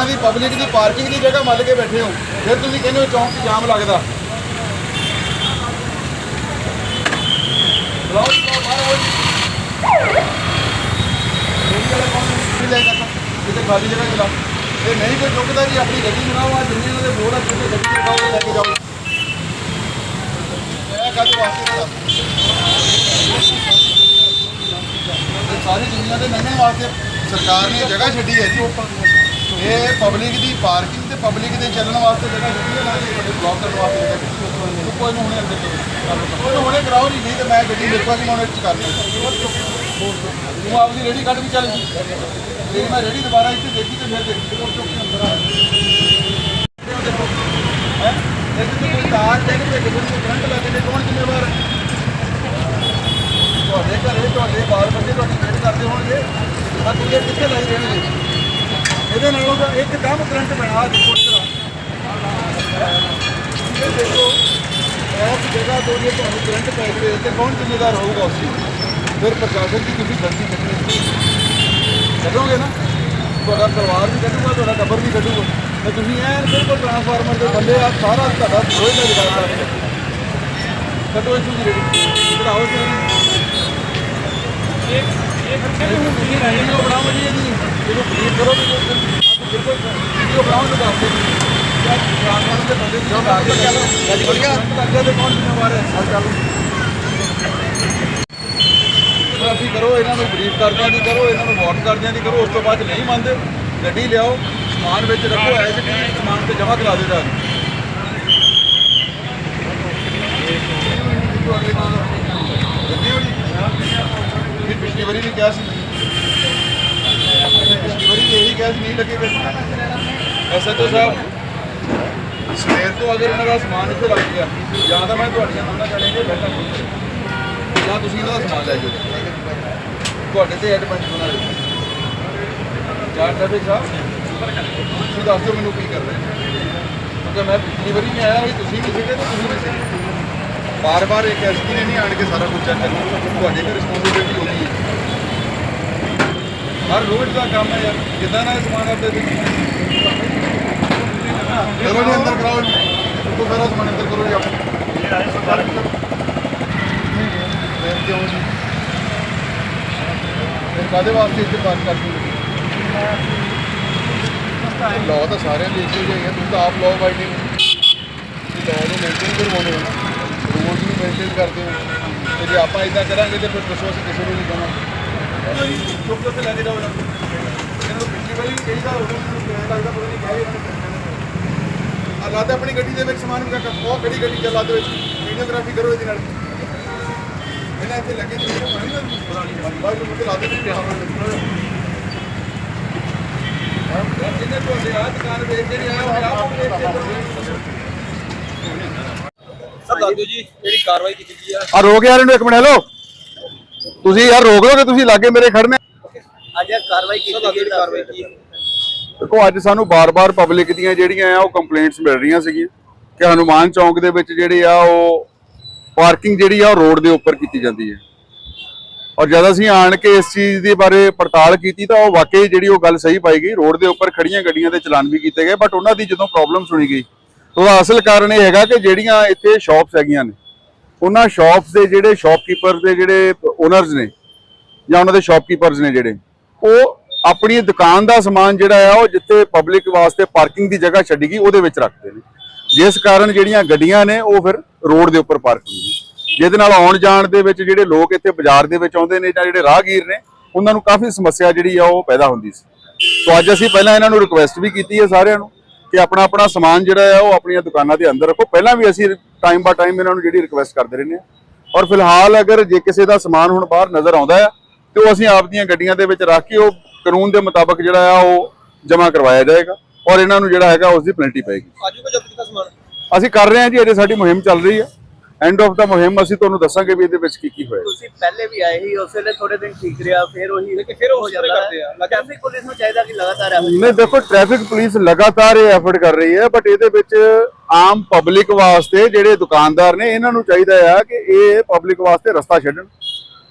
ਲੋਕਾਂ ਦੀ ਪਬਲਿਕ ਦੀ ਪਾਰਕਿੰਗ ਦੀ ਜਗ੍ਹਾ ਮੱਲ ਕੇ ਬੈਠੇ ਹੋ। ਫਿਰ ਤੁਸੀਂ ਕਹਿੰਦੇ ਹੋ ਚੌਂਕ 'ਚ ਜਾਮ ਲੱਗਦਾ। ਬੁਲਾਓ ਕਿਤੇ ਖਾਲੀ ਜਗ੍ਹਾ ਚਲਾ। ਇਹ ਨਹੀਂ ਕੋਈ ਚੁੱਕਦਾ ਜੀ, ਆਪਣੀ ਗੱਡੀ ਬਣਾਓ ਆ ਜਿੰਨੇ ਇਹਨਾਂ ਦੇ ਬੋਰਡ ਆ ਕਿਤੇ ਗੱਡੀ ਦਿਖਾਓ ਲੈ ਕੇ ਜਾਓ। ਇਹ ਕਾਹਦੇ ਵਾਸਤੇ ਦਾ ਸਾਰੀ ਦੁਨੀਆ ਦੇ ਲੰਘਣ ਵਾਸਤੇ ਸਰਕਾਰ ਨੇ ਜਗ੍ਹਾ ਛੱਡੀ ਹੈ ਜੀ। ਇਹ ਪਬਲਿਕ ਦੀ ਪਾਰਕਿੰਗ ਤੇ ਪਬਲਿਕ ਦੇ ਚੱਲਣ ਵਾਸਤੇ ਜਗ੍ਹਾ ਛੱਡੀ ਹੈ ਨਾ ਕਿ ਵੱਡੇ ਬਲੌਕ ਕਰਨ ਵਾਸਤੇ ਜਗ੍ਹਾ ਛੱਡੀ ਹੈ ਕੋਈ ਨੂੰ ਹੁਣੇ ਅੰਦਰ ਕਰੋ। ਕੋਈ ਹੁਣੇ ਕਰਾਓ ਨਹੀਂ ਨਹੀਂ ਤੇ ਮੈਂ ਗੱਡੀ ਦੇਖਾਂ ਕਿ ਮੈਂ ਉਹਨੇ ਚ ਤੂੰ ਆਪਦੀ ਰੇੜੀ ਕੱਢ ਵੀ ਚੱਲ ਜੀ। ਜੇ ਮੈਂ ਰੇੜੀ ਦੁਬਾਰਾ ਇੱਥੇ ਦੇਖੀ ਤੇ ਫਿਰ ਦੇਖੀ। ਉਹ ਚੁੱਕ ਕੇ ਅੰਦਰ ਆ। ਹੈ? ਜੇ ਕੋਈ ਤਾਰ ਡਿੱਗ ਤੇ ਕਿਸੇ ਨੂੰ ਕਰੰਟ ਲੱਗ ਜੇ ਕੌਣ ਜ਼ਿੰਮੇਵਾਰ ਹੈ? ਤੁਹਾਡੇ ਘਰੇ ਤੁਹਾਡੇ ਬਾਲ ਬੱਚੇ ਤੁਹਾਡੀ ਵੇਟ ਕਰਦੇ ਹੋਣਗੇ। ਤਾਂ ਤੁਸੀਂ ਇਹ ਕਿੱਥੇ ਲਾਈ ਰਹਿਣਗੇ? ਇਹਦੇ ਨਾਲੋਂ ਤਾਂ ਇੱਕਦਮ ਕਰੰਟ ਬਣਾ ਦੇਖੋ ਇਸ ਤਰ੍ਹਾਂ। ਇਹ ਦੇਖੋ ਇਸ ਜਗ੍ਹਾ ਤੋਂ ਜੇ ਤੁਹਾਨੂੰ ਕਰੰਟ ਪੈ ਜਾਵੇ ਤੇ ਕੌਣ ਜ਼ਿੰਮੇਦਾਰ ਹੋਊਗਾ ਉਸ ਦਾ? ਫਿਰ ਪ੍ਰਸ਼ਾਸਨ ਦੀ ਤੁਸੀਂ ਗਲਤੀ ਕੱਢਣੀ ਕੱਢੋਗੇ ਨਾ? ਤੁਹਾਡਾ ਪਰਿਵਾਰ ਵੀ ਕੱਢੂਗਾ ਤੁਹਾਡਾ ਟੱਬਰ ਵੀ ਕੱਢੂਗਾ। ਤੇ ਤੁਸੀਂ ਐਨ ਬਿਲਕੁਲ ਟਰਾਂਸਫਾਰਮਰ ਦੇ ਬੰਦੇ ਆ ਸਾਰਾ ਤੁਹਾਡਾ ਰੋਜ਼ ਦਾ ਵਿਗਾੜ ਕਰਦੇ ਕੱਢੋ ਇਸ ਦੀ ਰੇੜੀ ਚੜਾਓ ਤੇ ਵੀਡੀਓ ਬਣਾਓ ਜੀ ਇਹਦੀ ਇਹਨੂੰ ਕਲੀਅਰ ਕਰੋ ਤੇ ਫਿਰ ਬਿਲਕੁਲ ਵੀਡੀਓ ਬਣਾਓ ਤੇ ਦੱਸ ਦਿਓ। ਕਿਆ ਟਰਾਂਸਫਾਰਮਰ ਦੇ ਬੰਦੇ ਦੀ ਲਾ ਕੇ ਚੱਲ ਬੜੀਆ ਲੱਗੇ ਤੇ ਕੌਣ ਜ਼ਿੰਮੇਵਾਰ ਹੈ? ਚੱਲ ਕਰੋ ਇਹਨਾਂ ਨੂੰ ਬਰੀਫ ਕਰਦਿਆਂ ਦੀ ਕਰੋ ਇਹਨਾਂ ਨੂੰ ਵਾਰਨ ਕਰਦਿਆਂ ਦੀ ਕਰੋ ਉਸ ਤੋਂ ਬਾਅਦ ਨਹੀਂ ਮੰਨਦੇ ਗੱਡੀ ਲਿਆਓ ਸਮਾਨ ਵਿੱਚ ਰੱਖੋ ਐਜ ਇਟ ਇਜ਼ ਸਮਾਨ ਤੇ ਜਮ੍ਹਾਂ ਕਰਾ ਦਿਓ ਜਾ ਕੇ ਗੱਡੀ ਵਾਲੀ ਇਹ ਪਿਛਲੀ ਵਾਰੀ ਵੀ ਕਿਹਾ ਸੀ। ਪਿਛਲੀ ਇਹੀ ਕਿਹਾ ਨਹੀਂ ਲੱਗੇ ਫਿਰ ਐਸਐਚਓ ਸਾਹਿਬ, ਸਵੇਰ ਤੋਂ ਅਗਰ ਇਹਨਾਂ ਦਾ ਸਮਾਨ ਇੱਥੇ ਲੱਗ ਗਿਆ ਜਾਂ ਤਾਂ ਮੈਂ ਤੁਹਾਡੀਆਂ ਮੰਨਾਂ ਚੜੇਗੇ ਬੈਠਾ ਜਾਂ ਤੁਸੀਂ ਇਹਨਾਂ ਦਾ ਸਮਾਨ ਲੈ ਜਾਓ। ਤੁਹਾਡੇ ਤੇ ਐਡਵਾਂਸ ਬਣਾ ਲਓ ਜਾਂ ਟ੍ਰੈਫਿਕ ਸਾਹਿਬ, ਤੁਸੀਂ ਦੱਸ ਦਿਓ ਮੈਨੂੰ ਕੀ ਕਰਨਾ ਕਿਉਂਕਿ ਮੈਂ ਪਿਛਲੀ ਵਾਰੀ ਨਹੀਂ ਆਇਆ ਵੀ ਤੁਸੀਂ ਵੀ ਸੀਗੇ ਤੇ ਤੁਸੀਂ ਵੀ ਸੀਗੇ। ਬਾਰ-ਬਾਰ ਇੱਕ ਐਸਪੀ ਨੇ ਨਹੀਂ ਆਣ ਕੇ ਸਾਰਾ ਕੁਝ ਚੈੱਕ ਕਰਨਾ। ਤੁਹਾਡੀ ਵੀ ਰਿਸਪੌਂਸਿਬਿਲਟੀ ਹੋਣੀ ਹੈ। ਹਰ ਰੋਜ਼ ਦਾ ਕੰਮ ਹੈ ਯਾਰ ਕਿੱਦਾਂ ਨਾਲ ਸਮਾਨ ਆਪਦੇ ਤੇ ਚਲੋ ਜੀ ਅੰਦਰ ਕਰਾਓ ਤੋ ਸਾਰਾ ਸਮਾਨ ਅੰਦਰ ਕਰੋ ਜੀ ਆਪਣਾ। ਮੈਂ ਕਿਉਂ ਜੀ? ਫਿਰ ਕਾਦੇ ਵਾਸਤੇ ਇੱਥੇ ਬਾਤ ਕਰਦੀ ਲਾਅ ਤਾਂ ਸਾਰਿਆਂ ਦੇ ਇੱਕੋ ਜਿਹਾ ਹੀ ਤੁਸੀਂ ਤਾਂ ਆਪ ਲਾਅ ਬਾਈਡਿੰਗ ਲਾਅ ਨੂੰ ਮੇਨਟੇਨ ਕਰਵਾਉਂਦੇ ਹੋ। ਨਾ ਰੂਲਸ ਨੂੰ ਮੇਨਟੇਨ ਕਰਦੇ ਹੋ। ਤੇ ਜੇ ਆਪਾਂ ਇਦਾਂ ਕਰਾਂਗੇ ਤੇ ਫਿਰ ਦੱਸੋ ਅਸੀਂ ਕਿਸੇ ਨੂੰ ਨਹੀਂ ਕਹਾਂਗੇ। ਚਲੋ ਜੀ ਚੁੱਪ ਕਰਕੇ ਲੈ ਕੇ ਜਾਓ ਇਹਨਾਂ ਨੂੰ ਇਹਨਾਂ ਨੂੰ ਪਿਛਲੀ ਵਾਰੀ ਹੋ ਗਏ ਮੈਨੂੰ ਕਿਵੇਂ ਲੱਗਦਾ ਪਤਾ ਨਹੀਂ ਕਹੇ ਆ ਲਾਦੇ ਆਪਣੀ ਗੱਡੀ ਦੇ ਵਿੱਚ ਸਮਾਨ ਵੀ ਰੱਖ ਉਹ ਕਿਹੜੀ ਗੱਡੀ ਚੱਲਾ ਦੇ ਵਿੱਚ। ਵੀਡੀਓਗ੍ਰਾਫੀ ਕਰੋ ਇਹਦੇ ਨਾਲ। ਇਹਨਾਂ ਇੱਥੇ ਲੱਗੇ ਜੀ ਪਾਣੀ ਨਾ ਪੁਰਾਣੀ ਬਾਈ ਨੂੰ ਮੁੱਕੇ ਲਾ ਦੇ ਨਹੀਂ ਪਿਆ। ਜਿਹਨੇ ਤੁਹਾਡੇ ਆ ਦੁਕਾਨ ਵੇਚ ਨਹੀਂ ਆਇਆ ਉਹ ਆਪ ਵੇਚ ਕੇ ਸਰ ਦੱਸ ਜੀ ਜਿਹੜੀ ਕਾਰਵਾਈ ਕੀਤੀ ਗਈ ਆ। ਆ ਰੋਕ ਯਾਰ ਇਹਨੂੰ ਇੱਕ ਮਿੰਟ ਹੈਲੋ ਤੁਸੀਂ ਯਾਰ ਰੋਕ ਲਓਗੇ ਤੁਸੀਂ ਲਾਗੇ ਮੇਰੇ ਖੜਨੇ। ਅੱਜ ਕਾਰਵਾਈ ਕੀਤੀ ਕਾਰਵਾਈ ਕੀ ਦੇਖੋ ਅੱਜ ਸਾਨੂੰ ਬਾਰ-ਬਾਰ ਪਬਲਿਕ ਦੀਆਂ ਜਿਹੜੀਆਂ ਆ ਉਹ ਕੰਪਲੇਂਟਸ ਮਿਲ ਰਹੀਆਂ ਸੀਗੀਆਂ ਕਿ ਹਨੂਮਾਨ ਚੌਂਕ ਦੇ ਵਿੱਚ ਜਿਹੜੇ ਆ ਉਹ ਪਾਰਕਿੰਗ ਜਿਹੜੀ ਆ ਉਹ ਰੋਡ ਦੇ ਉੱਪਰ ਕੀਤੀ ਜਾਂਦੀ ਹੈ। ਔਰ ਜਦ ਅਸੀਂ ਆਣ ਕੇ ਇਸ ਚੀਜ਼ ਦੇ ਬਾਰੇ ਪੜਤਾਲ ਕੀਤੀ ਤਾਂ ਉਹ ਵਾਕਈ ਜਿਹੜੀ ਉਹ ਗੱਲ ਸਹੀ ਪਾਈ ਗਈ। ਰੋਡ ਦੇ ਉੱਪਰ ਖੜੀਆਂ ਗੱਡੀਆਂ ਦੇ ਚਲਾਨ ਵੀ ਕੀਤੇ ਗਏ ਬਟ ਉਹਨਾਂ ਦੀ ਜਦੋਂ ਪ੍ਰੋਬਲਮ ਸੁਣੀ ਗਈ ਤਾਂ ਉਹਦਾ ਅਸਲ ਕਾਰਨ ਇਹ ਹੈਗਾ ਕਿ ਜਿਹੜੀਆਂ ਇੱਥੇ ਸ਼ਾਪਸ ਹੈਗੀਆਂ ਨੇ ਉਹਨਾਂ ਸ਼ਾਪਸ ਦੇ ਜਿਹੜੇ ਸ਼ਾਪਕੀਪਰ ਦੇ ਜਿਹੜੇ ਓਨਰਸ ਨੇ ਜਾਂ ਉਹਨਾਂ ਦੇ ਸ਼ਾਪਕੀਪਰਸ ਨੇ ਜਿਹੜੇ, ਉਹ ਆਪਣੀ ਦੁਕਾਨ ਦਾ ਸਮਾਨ ਜਿਹੜਾ ਆ, ਉਹ ਜਿੱਥੇ ਪਬਲਿਕ ਵਾਸਤੇ ਪਾਰਕਿੰਗ ਦੀ ਜਗ੍ਹਾ ਛੱਡੀ ਗਈ, ਉਹਦੇ ਵਿੱਚ ਰੱਖਦੇ ਨੇ। ਜਿਸ ਕਾਰਨ ਜਿਹੜੀਆਂ ਗੱਡੀਆਂ ਨੇ, ਉਹ ਫਿਰ ਰੋਡ ਦੇ ਉੱਪਰ ਪਾਰਕ ਹੁੰਦੀਆਂ ਜਿਹਦੇ ਨਾਲ ਆਉਣ ਜਾਣ ਦੇ ਵਿੱਚ ਜਿਹੜੇ ਲੋਕ ਇੱਥੇ ਬਾਜ਼ਾਰ ਦੇ ਵਿੱਚ ਆਉਂਦੇ ਨੇ ਜਾਂ ਜਿਹੜੇ ਰਾਹਗੀਰ ਨੇ, ਉਹਨਾਂ ਨੂੰ ਕਾਫੀ ਸਮੱਸਿਆ ਜਿਹੜੀ ਆ, ਉਹ ਪੈਦਾ ਹੁੰਦੀ ਸੀ। ਸੋ ਅੱਜ ਅਸੀਂ ਪਹਿਲਾਂ ਇਹਨਾਂ ਨੂੰ ਰਿਕੁਐਸਟ ਵੀ ਕੀਤੀ ਹੈ ਸਾਰਿਆਂ ਨੂੰ ਕਿ ਆਪਣਾ ਆਪਣਾ ਸਮਾਨ ਜਿਹੜਾ ਆ ਉਹ ਆਪਣੀਆਂ ਦੁਕਾਨਾਂ ਦੇ ਅੰਦਰ ਰੱਖੋ। ਪਹਿਲਾਂ ਵੀ ਅਸੀਂ ਟਾਈਮ ਬਾ ਟਾਈਮ ਇਹਨਾਂ ਨੂੰ ਜਿਹੜੀ ਰਿਕੁਐਸਟ ਕਰਦੇ ਰਹਿੰਦੇ ਹਾਂ। ਔਰ ਫਿਲਹਾਲ ਅਗਰ ਜੇ ਕਿਸੇ ਦਾ ਸਮਾਨ ਹੁਣ ਬਾਹਰ ਨਜ਼ਰ ਆਉਂਦਾ ਆ ਤੇ ਉਹ ਅਸੀਂ ਆਪਦੀਆਂ ਗੱਡੀਆਂ ਦੇ ਵਿੱਚ ਰੱਖ ਕੇ ਉਹ ਕਾਨੂੰਨ ਦੇ ਮੁਤਾਬਕ ਜਿਹੜਾ ਆ ਉਹ ਜਮ੍ਹਾਂ ਕਰਵਾਇਆ ਜਾਏਗਾ। ਔਰ ਇਹਨਾਂ ਨੂੰ ਜਿਹੜਾ ਹੈਗਾ ਉਸ ਦੀ ਪੈਨਲਟੀ ਪਏਗੀ। ਅੱਜ ਵੀ ਜਬਤ ਕੀਤਾ ਸਮਾਨ? ਅਸੀਂ ਕਰ ਰਹੇ ਹਾਂ ਜੀ ਅਜੇ ਸਾਡੀ ਮੁਹਿੰਮ ਚੱਲ ਰਹੀ ਹੈ ਐਂਡ ਆਫ ਦਾ ਮੁਹਿੰਮ ਅਸੀਂ ਤੁਹਾਨੂੰ ਦੱਸਾਂਗੇ ਵੀ ਇਹਦੇ ਵਿੱਚ ਕੀ ਕੀ ਹੋਇਆ। ਤੁਸੀਂ ਪਹਿਲੇ ਵੀ ਆਏ ਸੀ ਉਸ ਵੇਲੇ ਥੋੜੇ ਦਿਨ ਠੀਕ ਰਿਹਾ ਫਿਰ ਉਹੀ ਲੇਕਿਨ ਫਿਰ ਉਹ ਹੋ ਜਾਂਦਾ। ਕਰਦੇ ਆ। ਹੈ ਟ੍ਰੈਫਿਕ ਪੁਲਿਸ ਨੂੰ ਚਾਹੀਦਾ ਕਿ ਲਗਾਤਾਰ ਜਿਹੀ ਨਹੀਂ ਦੇਖੋ ਟ੍ਰੈਫਿਕ ਪੁਲਿਸ ਲਗਾਤਾਰ ਇਹ ਐਫਰਟ ਕਰ ਰਹੀ ਹੈ ਬਟ ਇਹਦੇ ਵਿੱਚ ਆਮ ਪਬਲਿਕ ਵਾਸਤੇ ਜਿਹੜੇ ਦੁਕਾਨਦਾਰ ਨੇ ਇਹਨਾਂ ਨੂੰ ਚਾਹੀਦਾ ਆ ਕਿ ਇਹ ਪਬਲਿਕ ਵਾਸਤੇ ਰਸਤਾ ਛੱਡਣ।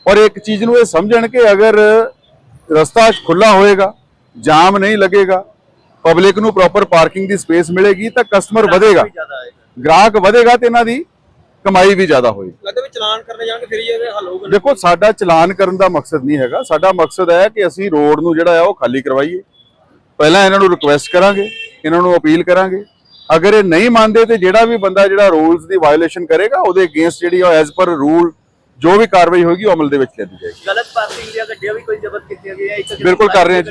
ਔਰ ਇੱਕ ਚੀਜ਼ ਨੂੰ ਇਹ ਸਮਝਣ ਕਿ ਅਗਰ ਰਸਤਾ ਖੁੱਲਾ ਹੋਏਗਾ ਜਾਮ ਨਹੀਂ ਲੱਗੇਗਾ ਪਬਲਿਕ ਨੂੰ ਪ੍ਰੋਪਰ ਪਾਰਕਿੰਗ ਦੀ ਸਪੇਸ ਮਿਲੇਗੀ ਤਾਂ ਕਸਟਮਰ ਵਧੇਗਾ। ਗ੍ਰਾਹਕ ਵਧੇਗਾ ਤੇ ਇਹਨਾਂ ਦੀ ਕਮਾਈ ਵੀ ਜ਼ਿਆਦਾ ਹੋਏਗੀ ਲੱਗਦਾ ਵੀ ਚਲਾਨ ਕਰਨੇ ਜਾਣਗੇ ਫਿਰ ਹੀ ਇਹ ਹੱਲ ਹੋਊਗਾ ਦੇਖੋ ਸਾਡਾ ਚਲਾਨ ਕਰਨ ਦਾ ਮਕਸਦ ਨਹੀਂ ਹੈਗਾ। ਸਾਡਾ ਮਕਸਦ ਹੈ ਕਿ ਅਸੀਂ ਰੋਡ ਨੂੰ ਜਿਹੜਾ ਹੈ ਉਹ ਖਾਲੀ ਕਰਵਾਈਏ। ਪਹਿਲਾਂ ਇਹਨਾਂ ਨੂੰ ਰਿਕੁਐਸਟ ਕਰਾਂਗੇ ਇਹਨਾਂ ਨੂੰ ਅਪੀਲ ਕਰਾਂਗੇ। ਅਗਰ ਇਹ ਨਹੀਂ ਮੰਨਦੇ ਤੇ ਜਿਹੜਾ ਵੀ ਬੰਦਾ ਜਿਹੜਾ ਰੂਲਸ ਦੀ ਵਾਇਓਲੇਸ਼ਨ ਕਰੇਗਾ ਉਹਦੇ ਅਗੇਂਸਟ ਜਿਹੜੀ ਉਹ ਐਜ਼ ਪਰ ਰੂਲ ਜੋ ਵੀ ਕਾਰਵਾਈ ਹੋਏਗੀ ਉਹ ਅਮਲ ਦੇ ਵਿੱਚ ਲਿਆਂਦੀ ਜਾਏਗੀ। ਗਲਤ ਪਾਰਕਿੰਗ ਦੀਆਂ ਗੱਡੀਆਂ ਵੀ ਕੋਈ ਜ਼ਬਤ ਕੀਤੀਆਂ ਗਈਆਂ ਬਿਲਕੁਲ ਕਰ ਰਹੇ।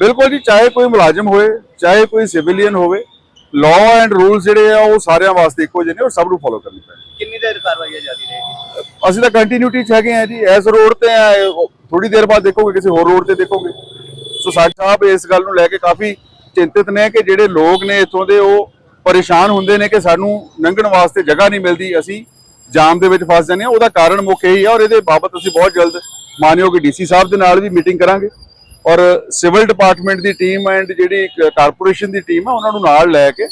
ਬਿਲਕੁਲ ਜੀ ਚਾਹੇ ਕੋਈ ਮੁਲਾਜ਼ਮ ਹੋਏ ਚਾਹੇ ਕੋਈ ਸਿਵਿਲੀਅਨ ਹੋਵੇ ਲਾਅ ਐਂਡ ਰੂਲਸ ਜਿਹੜੇ ਆ ਉਹ ਸਾਰਿਆਂ ਵਾਸਤੇ ਇੱਕੋ ਜਿਹੇ ਨੇ ਔਰ ਸਭ ਨੂੰ ਫੋਲੋ ਕਰਨੀ ਪੈਣੀ। ਕਿੰਨੀ ਦੇਰ ਕਾਰਵਾਈ ਜਾਰੀ ਰਹੇਗੀ? ਅਸੀਂ ਤਾਂ ਕੰਟੀਨਿਊਟੀ ਚ ਹੈਗੇ ਆ ਜੀ ਇਸ ਰੋਡ ਤੇ ਥੋੜੀ ਦੇਰ ਬਾਅਦ ਦੇਖੋਗੇ ਕਿਸੇ ਹੋਰ ਰੋਡ ਤੇ ਦੇਖੋਗੇ। ਸੋ ਸਾਡੇ ਸਾਹਿਬ ਇਸ ਗੱਲ ਨੂੰ ਲੈ ਕੇ ਕਾਫੀ ਚਿੰਤਿਤ ਨੇ ਕਿ ਜਿਹੜੇ ਲੋਕ ਨੇ ਇੱਥੋਂ ਦੇ ਉਹ ਪਰੇਸ਼ਾਨ ਹੁੰਦੇ ਨੇ ਕਿ ਸਾਨੂੰ ਲੰਘਣ ਵਾਸਤੇ ਜਗ੍ਹਾ ਨਹੀਂ ਮਿਲਦੀ ਅਸੀਂ ਜਾਮ ਦੇ ਵਿੱਚ ਫਸ ਜਾਂਦੇ ਹਾਂ। ਉਹਦਾ ਕਾਰਨ ਮੁੱਖ ਇਹੀ ਹੈ ਔਰ ਇਹਦੇ ਬਾਬਤ ਅਸੀਂ ਬਹੁਤ ਜਲਦ ਮਾਨਯੋਗ ਡੀਸੀ ਸਾਹਿਬ ਦੇ ਨਾਲ ਵੀ ਮੀਟਿੰਗ ਕਰਾਂਗੇ। ਔਰ ਸਿਵਲ ਡਿਪਾਰਟਮੈਂਟ ਦੀ ਟੀਮ ਐਂਡ ਜਿਹੜੀ ਕਾਰਪੋਰੇਸ਼ਨ ਦੀ ਟੀਮ ਆ ਉਹਨਾਂ ਨੂੰ ਨਾਲ ਲੈ ਕੇ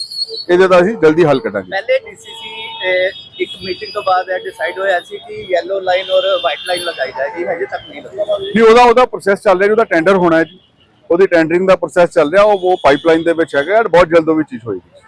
ਇਹਦੇ ਦਾ ਅਸੀਂ ਜਲਦੀ ਹੱਲ ਕੱਢਾਂਗੇ ਪਹਿਲੇ ਡੀਸੀਸੀ ਇੱਕ ਮੀਟਿੰਗ ਤੋਂ ਬਾਅਦ ਇਹ ਡਿਸਾਈਡ ਹੋਇਆ ਸੀ ਕਿ ਯੈਲੋ ਲਾਈਨ ਔਰ ਵਾਈਟ ਲਾਈਨ ਲਗਾਈ ਜਾਏਗੀ ਹਜੇ ਤੱਕ ਨਹੀਂ ਲਗਾਈ। ਨਹੀਂ ਉਹਦਾ ਉਹਦਾ ਪ੍ਰੋਸੈਸ ਚੱਲ ਰਿਹਾ ਜੀ ਉਹਦਾ ਟੈਂਡਰ ਹੋਣਾ ਹੈ ਜੀ। ਉਹਦੀ ਟੈਂਡਰਿੰਗ ਦਾ ਪ੍ਰੋਸੈਸ ਚੱਲ ਰਿਹਾ ਉਹ ਉਹ ਪਾਈਪਲਾਈਨ ਦੇ ਵਿੱਚ ਹੈਗਾ ਔਰ ਬਹੁਤ ਜਲਦ ਉਹ ਵੀ ਚੀਜ਼ ਹੋਏਗੀ।